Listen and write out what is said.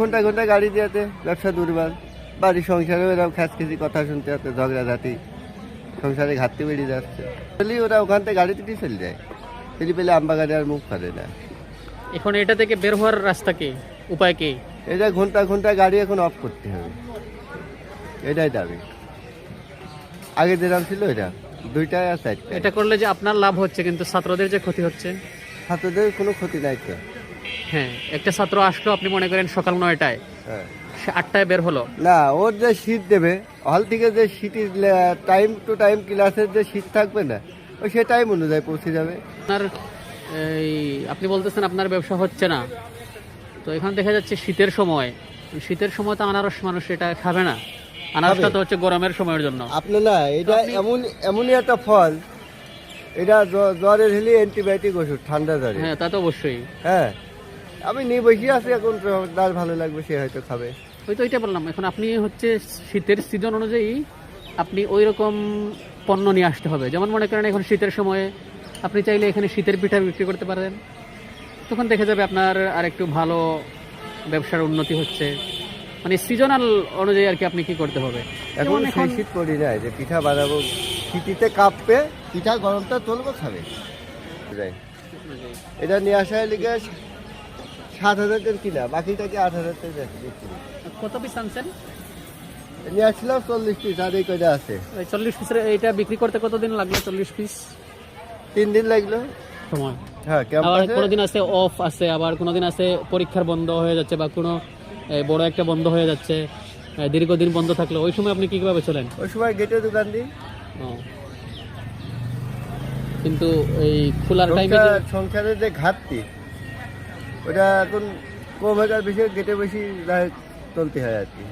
ঘণ্টা ঘণ্টা গাড়ি দিয়াতে ব্যবসা দুর্বল বাড়ি সংসারেও এরকম খ্যাচখেচি কথা শুনতে হতে ঝগড়াঝাটি সংসারে ঘাটতি বেড়ে যাচ্ছে। বলি ওরা ওখান থেকে গাড়ি থেকে চলে যায় ফেলি পেলে আম্বা গাড়ি আর মুখ ফাটে না। এখন এটা থেকে বের হওয়ার রাস্তা কি? উপায় কি? এটা ঘণ্টা ঘণ্টা গাড়ি এখন অফ করতে হবে। এটাই দাবি। আগে যেরকম ছিল এটা দুইটাই আর চারটা এটা করলে যে আপনার লাভ হচ্ছে কিন্তু ছাত্রদের যে ক্ষতি হচ্ছে? ছাত্রদের কোনো ক্ষতি নাই তো। হ্যাঁ একটা ছাত্র আসলো আপনি মনে করেন সকাল নয়টায়। হ্যাঁ। সে আটটায় বের হলো। না ওর যে শীত দেবে হল থেকে যে শীত টাইম টু টাইম ক্লাসের যে শীত থাকবে না ওই সে টাইম অনুযায়ী পৌঁছে যাবে। আপনার এই আপনি বলতেছেন আপনার ব্যবসা হচ্ছে না। তো এখানে দেখা যাচ্ছে শীতের সময়। শীতের সময় তো আনারস মানুষ এটা খাবে না। আনারসটা তো হচ্ছে গরমের সময়ের জন্য। আপনি না এটা এমন এমনই একটা ফল এটা জ- জ্বরের হলে অ্যান্টিবায়োটিক ওষুধ ঠান্ডা জ্বরে। হ্যাঁ তা তো অবশ্যই। হ্যাঁ। আমি নিয়ে বসে আছি এখন যার ভালো লাগবে সে হয়তো খাবে। ওই তো ওইটা বললাম এখন আপনি হচ্ছে শীতের সিজন অনুযায়ী আপনি ওই রকম পণ্য নিয়ে আসতে হবে। যেমন মনে করেন এখন শীতের সময়ে আপনি চাইলে এখানে শীতের পিঠা বিক্রি করতে পারেন। তখন দেখা যাবে আপনার আর একটু ভালো ব্যবসার উন্নতি হচ্ছে। মানে সিজনাল অনুযায়ী আর কি আপনি কি করতে হবে? এখন এখন শীত পড়ি যায় যে পিঠা বানাবো শীতিতে কাঁপবে পিঠা গরমটা চলবো খাবে। এটা নিয়ে আসার লিগে সাত হাজার টাকা কিনা বাকিটাকে আট হাজার টাকা কত পিস আনছেন? নিয়ে আসছিলাম চল্লিশ পিস আর এই কয়টা আছে? চল্লিশ পিসের এইটা বিক্রি করতে কতদিন লাগল চল্লিশ পিস তিন দিন লাগল। সময়। হ্যাঁ আবার কোনোদিন আছে অফ আছে আবার কোনোদিন আছে পরীক্ষার বন্ধ হয়ে যাচ্ছে বা কোনো বড় একটা বন্ধ হয়ে যাচ্ছে দীর্ঘদিন বন্ধ থাকলে ওই সময় আপনি কীভাবে চলেন ওই সময় গেটে দোকান দিই। কিন্তু এই খোলার টাইমে সংসার- সংসারের যে ঘাটতি ওটা এখন কম হাজার বেশি গেটে বেশি রায় চলতে হয় আর কি।